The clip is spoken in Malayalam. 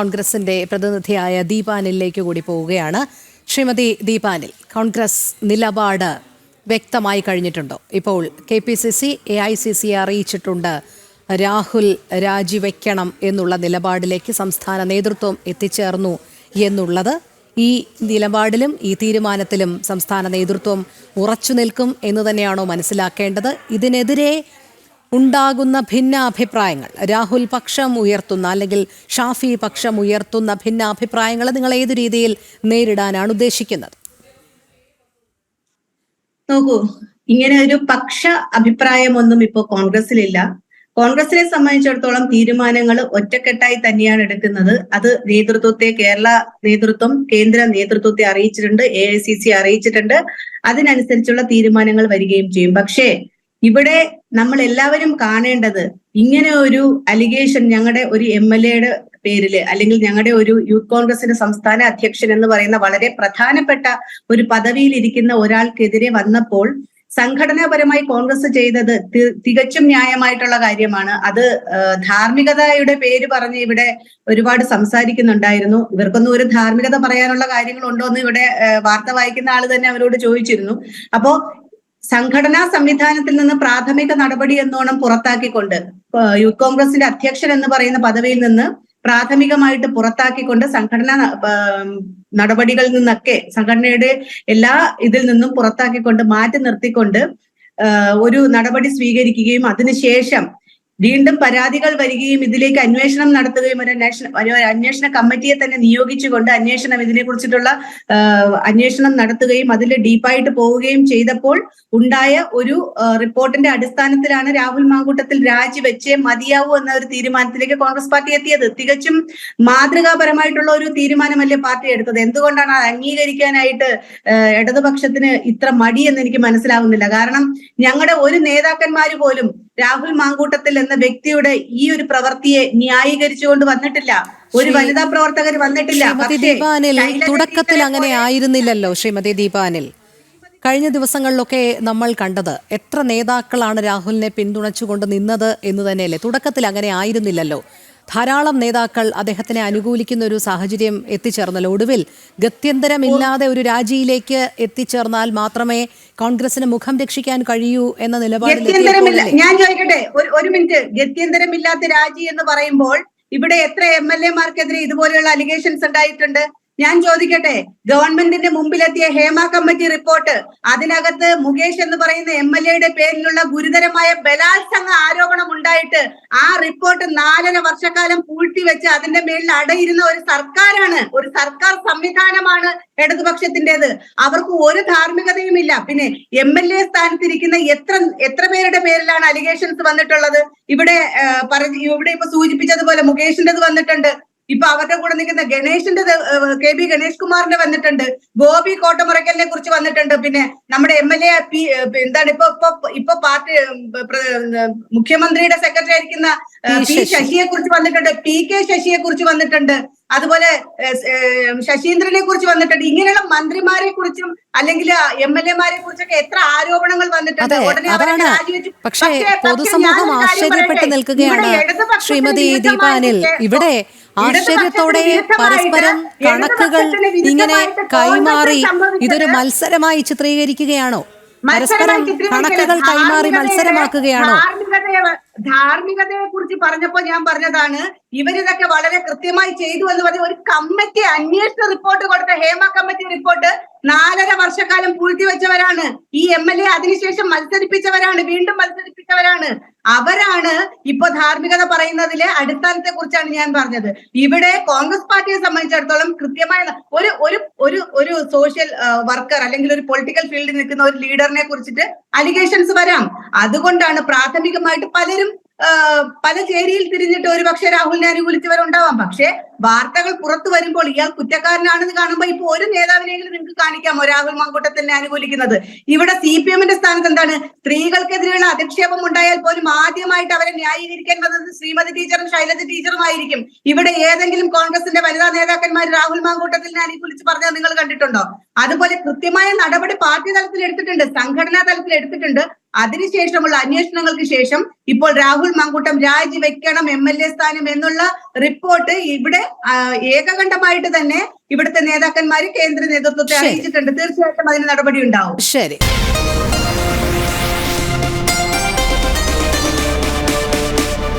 കോൺഗ്രസിന്റെ പ്രതിനിധിയായ ദീപാനിലേക്ക് കൂടി പോവുകയാണ്. ശ്രീമതി ദീപാനിൽ കോൺഗ്രസ് നിലപാട് വ്യക്തമായി കഴിഞ്ഞിട്ടുണ്ടോ? ഇപ്പോൾ K P C C A I C C അറിയിച്ചിട്ടുണ്ട് രാഹുൽ രാജിവെക്കണം എന്നുള്ള നിലപാടിലേക്ക് സംസ്ഥാന നേതൃത്വം എത്തിച്ചേർന്നു എന്നുള്ളത്. ഈ നിലപാടിലും ഈ തീരുമാനത്തിലും സംസ്ഥാന നേതൃത്വം ഉറച്ചു നിൽക്കും എന്ന് തന്നെയാണോ മനസ്സിലാക്കേണ്ടത്? ഇതിനെതിരെ ഉണ്ടാകുന്ന ഭിന്നാഭിപ്രായങ്ങൾ. രാഹുൽ പക്ഷം ഉയർത്തുന്ന അല്ലെങ്കിൽ ഷാഫി പക്ഷം ഉയർത്തുന്ന ഭിന്നാഭിപ്രായങ്ങൾ നിങ്ങൾ ഏതു രീതിയിൽ നേരിടാനാണ് ഉദ്ദേശിക്കുന്നത്? നോക്കൂ ഇങ്ങനെ ഒരു പക്ഷ അഭിപ്രായമൊന്നും ഇപ്പോ കോൺഗ്രസിലില്ല കോൺഗ്രസിനെ സംബന്ധിച്ചിടത്തോളം തീരുമാനങ്ങൾ ഒറ്റക്കെട്ടായി തന്നെയാണ് എടുക്കുന്നത്. അത് നേതൃത്വത്തെ കേരള നേതൃത്വം കേന്ദ്ര നേതൃത്വത്തെ അറിയിച്ചിട്ടുണ്ട് എ ഐ സി സി അറിയിച്ചിട്ടുണ്ട്. അതിനനുസരിച്ചുള്ള തീരുമാനങ്ങൾ വരികയും ചെയ്യും. പക്ഷേ ഇവിടെ നമ്മൾ എല്ലാവരും കാണേണ്ടത് ഇങ്ങനെ ഒരു അലിഗേഷൻ ഞങ്ങളുടെ ഒരു എം എൽ എയുടെ പേരിൽ അല്ലെങ്കിൽ ഞങ്ങളുടെ ഒരു യൂത്ത് കോൺഗ്രസിന്റെ സംസ്ഥാന അധ്യക്ഷൻ എന്ന് പറയുന്ന വളരെ പ്രധാനപ്പെട്ട ഒരു പദവിയിൽ ഇരിക്കുന്ന ഒരാൾക്കെതിരെ വന്നപ്പോൾ സംഘടനാപരമായി കോൺഗ്രസ് ചെയ്തത് തികച്ചും ന്യായമായിട്ടുള്ള കാര്യമാണ്. അത് ധാർമ്മികതയുടെ പേര് പറഞ്ഞ് ഇവിടെ ഒരുപാട് സംസാരിക്കുന്നുണ്ടായിരുന്നു. ഇവർക്കൊന്നും ഒരു ധാർമ്മികത പറയാനുള്ള കാര്യങ്ങളുണ്ടോ എന്ന് ഇവിടെ വാർത്ത വായിക്കുന്ന ആൾ തന്നെ അവരോട് ചോദിച്ചിരുന്നു. അപ്പോ സംഘടനാ സംവിധാനത്തിൽ നിന്ന് പ്രാഥമിക നടപടി എന്നോണം പുറത്താക്കിക്കൊണ്ട് യൂത്ത് കോൺഗ്രസിന്റെ അധ്യക്ഷൻ എന്ന് പറയുന്ന പദവിയിൽ നിന്ന് പ്രാഥമികമായിട്ട് പുറത്താക്കിക്കൊണ്ട് സംഘടനാ നടപടികളിൽ നിന്നൊക്കെ സംഘടനയുടെ എല്ലാ ഇതിൽ നിന്നും പുറത്താക്കിക്കൊണ്ട് മാറ്റി നിർത്തിക്കൊണ്ട് ഒരു നടപടി സ്വീകരിക്കുകയും അതിനുശേഷം വീണ്ടും പരാതികൾ വരികയും ഇതിലേക്ക് അന്വേഷണം നടത്തുകയും ഒരു അന്വേഷണ ഒരു അന്വേഷണ കമ്മിറ്റിയെ തന്നെ നിയോഗിച്ചുകൊണ്ട് അന്വേഷണം ഇതിനെ കുറിച്ചിട്ടുള്ള അന്വേഷണം നടത്തുകയും അതിൽ ഡീപ്പായിട്ട് പോവുകയും ചെയ്തപ്പോൾ ഉണ്ടായ ഒരു റിപ്പോർട്ടിന്റെ അടിസ്ഥാനത്തിലാണ് രാഹുൽ മാങ്കൂട്ടത്തിൽ രാജിവെച്ചേ മതിയാവൂ എന്ന ഒരു തീരുമാനത്തിലേക്ക് കോൺഗ്രസ് പാർട്ടി എത്തിയത്. തികച്ചും മാതൃകാപരമായിട്ടുള്ള ഒരു തീരുമാനമല്ലേ പാർട്ടി എടുത്തത്. എന്തുകൊണ്ടാണ് അത് അംഗീകരിക്കാനായിട്ട് ഇടതുപക്ഷത്തിന് ഇത്ര മടി എന്ന് എനിക്ക് മനസ്സിലാവുന്നില്ല. കാരണം ഞങ്ങളുടെ ഒരു നേതാക്കന്മാര് പോലും രാഹുൽ മാങ്കൂട്ടത്തിൽ എന്ന വ്യക്തിയുടെ ഈ ഒരു പ്രവൃത്തിയെ ന്യായീകരിച്ചുകൊണ്ട് വന്നിട്ടില്ല. ഒരു വനിതാ പ്രവർത്തകർ വന്നിട്ടില്ല. ദീപാനിൽ തുടക്കത്തിൽ അങ്ങനെ ആയിരുന്നില്ലല്ലോ ശ്രീമതി ദീപാനിൽ. കഴിഞ്ഞ ദിവസങ്ങളിലൊക്കെ നമ്മൾ കണ്ടത് എത്ര നേതാക്കളാണ് രാഹുലിനെ പിന്തുണച്ചുകൊണ്ട് നിന്നത് എന്ന് തന്നെയല്ലേ? തുടക്കത്തിൽ അങ്ങനെ ആയിരുന്നില്ലല്ലോ. ധാരാളം നേതാക്കൾ അദ്ദേഹത്തിനെ അനുകൂലിക്കുന്ന ഒരു സാഹചര്യം എത്തിച്ചേർന്നല്ലോ. ഒടുവിൽ ഗത്യന്തരമില്ലാതെ ഒരു രാജിയിലേക്ക് എത്തിച്ചേർന്നാൽ മാത്രമേ കോൺഗ്രസിന് മുഖം രക്ഷിക്കാൻ കഴിയൂ എന്ന നിലപാടിൽ ഞാൻ ചോദിക്കട്ടെ ഒരു ഒരു മിനിറ്റ്. ഗത്യന്തരമില്ലാത്ത രാജി എന്ന് പറയുമ്പോൾ ഇവിടെ എത്ര എം എൽ എമാർക്കെതിരെ ഇതുപോലെയുള്ള അലിഗേഷൻസ് ഉണ്ടായിട്ടുണ്ട്? ഞാൻ ചോദിക്കട്ടെ ഗവൺമെന്റിന്റെ മുമ്പിലെത്തിയ ഹേമ കമ്മിറ്റി റിപ്പോർട്ട് അതിനകത്ത് മുകേഷ് എന്ന് പറയുന്ന എം എൽ എയുടെ പേരിലുള്ള ഗുരുതരമായ ബലാത്സംഗ ആരോപണം ഉണ്ടായിട്ട് ആ റിപ്പോർട്ട് നാലര വർഷക്കാലം പൂഴ്ത്തിവെച്ച് അതിന്റെ മേളിൽ അടയിരുന്ന ഒരു സർക്കാരാണ്. ഒരു സർക്കാർ സംവിധാനമാണ് ഇടതുപക്ഷത്തിന്റേത് അവർക്ക് ഒരു ധാർമ്മികതയും ഇല്ല. പിന്നെ എം എൽ എ സ്ഥാനത്തിരിക്കുന്ന എത്ര എത്ര പേരുടെ പേരിലാണ് അലിഗേഷൻസ് വന്നിട്ടുള്ളത്? ഇവിടെ പറഞ്ഞ ഇവിടെ ഇപ്പൊ സൂചിപ്പിച്ചതുപോലെ മുകേഷിന്റേത് വന്നിട്ടുണ്ട്. ഇപ്പൊ അവരുടെ കൂടെ നിൽക്കുന്ന ഗണേഷിന്റെ കെ ബി ഗണേഷ് കുമാറിന്റെ വന്നിട്ടുണ്ട്. ഗോപി കോട്ടമുറയ്ക്കലിനെ കുറിച്ച് വന്നിട്ടുണ്ട്. പിന്നെ നമ്മുടെ എം എൽ എ പി എന്താണ് ഇപ്പൊ ഇപ്പൊ ഇപ്പൊ പാർട്ടി മുഖ്യമന്ത്രിയുടെ സെക്രട്ടറി ആയിരിക്കുന്ന പി ശശിയെ കുറിച്ച് വന്നിട്ടുണ്ട്. പി കെ ശശിയെ കുറിച്ച് വന്നിട്ടുണ്ട്. അതുപോലെ ശശീന്ദ്രനെ കുറിച്ച് വന്നിട്ടുണ്ട്. ഇങ്ങനെയുള്ള മന്ത്രിമാരെ കുറിച്ചും അല്ലെങ്കിൽ എം എൽ എമാരെ കുറിച്ചൊക്കെ എത്ര ആരോപണങ്ങൾ വന്നിട്ടുണ്ട്. ഉടനെ. പക്ഷേ പൊതുസമൂഹം ആശ്ചര്യപ്പെട്ട് നിൽക്കുകയാണ് ശ്രീമതി ദീപാനിൽ. ഇവിടെ ആശ്ചര്യത്തോടെ പരസ്പരം കണക്കുകൾ ഇങ്ങനെ കൈമാറി ഇതൊരു മത്സരമായി ചിത്രീകരിക്കുകയാണോ? പരസ്പരം കണക്കുകൾ കൈമാറി മത്സരമാക്കുകയാണോ? ധാർമ്മികതയെ കുറിച്ച് പറഞ്ഞപ്പോ ഞാൻ പറഞ്ഞതാണ് ഇവരിതൊക്കെ വളരെ കൃത്യമായി ചെയ്തു എന്ന് പറഞ്ഞ ഒരു കമ്മിറ്റി അന്വേഷണ റിപ്പോർട്ട് കൊടുത്ത ഹേമ കമ്മിറ്റി റിപ്പോർട്ട് നാലര വർഷക്കാലം പൂഴ്ത്തിവെച്ചവരാണ് ഈ എം എൽ എ അതിനുശേഷം മത്സരിപ്പിച്ചവരാണ് വീണ്ടും മത്സരിപ്പിച്ചവരാണ്. അവരാണ് ഇപ്പൊ ധാർമ്മികത പറയുന്നതിലെ അടിസ്ഥാനത്തെ കുറിച്ചാണ് ഞാൻ പറഞ്ഞത്. ഇവിടെ കോൺഗ്രസ് പാർട്ടിയെ സംബന്ധിച്ചിടത്തോളം കൃത്യമായ ഒരു ഒരു ഒരു ഒരു സോഷ്യൽ വർക്കർ അല്ലെങ്കിൽ ഒരു പൊളിറ്റിക്കൽ ഫീൽഡിൽ നിൽക്കുന്ന ഒരു ലീഡറിനെ കുറിച്ചിട്ട് അലിഗേഷൻസ് വരാം. അതുകൊണ്ടാണ് പ്രാഥമികമായിട്ട് പലരും പല ചേരിയിൽ തിരിഞ്ഞിട്ട് ഒരു പക്ഷെ രാഹുലിനെ അനുകൂലിച്ചവരുണ്ടാവാം പക്ഷെ വാർത്തകൾ പുറത്തു വരുമ്പോൾ ഇയാൾ കുറ്റക്കാരനാണെന്ന് കാണുമ്പോൾ ഇപ്പൊ ഒരു നേതാവിനെങ്കിലും നിങ്ങൾക്ക് കാണിക്കാമോ രാഹുൽ മാങ്കൂട്ടത്തിനെ അനുകൂലിക്കുന്നത്? ഇവിടെ സി പി എമ്മിന്റെ സ്ഥാനത്ത് എന്താണ്? സ്ത്രീകൾക്കെതിരെയുള്ള അധിക്ഷേപം ഉണ്ടായാൽ പോലും ആദ്യമായിട്ട് അവരെ ന്യായീകരിക്കാൻ വന്നത് ശ്രീമതി ടീച്ചറും ശൈലജ ടീച്ചറും ആയിരിക്കും. ഇവിടെ ഏതെങ്കിലും കോൺഗ്രസിന്റെ വനിതാ നേതാക്കന്മാർ രാഹുൽ മാങ്കൂട്ടത്തിനെ അനുകൂലിച്ച് പറഞ്ഞാൽ നിങ്ങൾ കണ്ടിട്ടുണ്ടോ? അതുപോലെ കൃത്യമായ നടപടി പാർട്ടി തലത്തിൽ എടുത്തിട്ടുണ്ട് സംഘടനാ തലത്തിൽ എടുത്തിട്ടുണ്ട്. അതിനുശേഷമുള്ള അന്വേഷണങ്ങൾക്ക് ശേഷം ഇപ്പോൾ രാഹുൽ മാങ്കൂട്ടം രാജിവെക്കണം എം എൽ എ സ്ഥാനം എന്നുള്ള റിപ്പോർട്ട് ഇവിടെ ഏകകണ്ഠമായിട്ട് തന്നെ ഇവിടുത്തെ നേതാക്കന്മാർ കേന്ദ്ര നേതൃത്വത്തെ. അറിയിച്ചിട്ടുണ്ട്. തീർച്ചയായിട്ടും അതിന് നടപടി ഉണ്ടാവും. ശരി.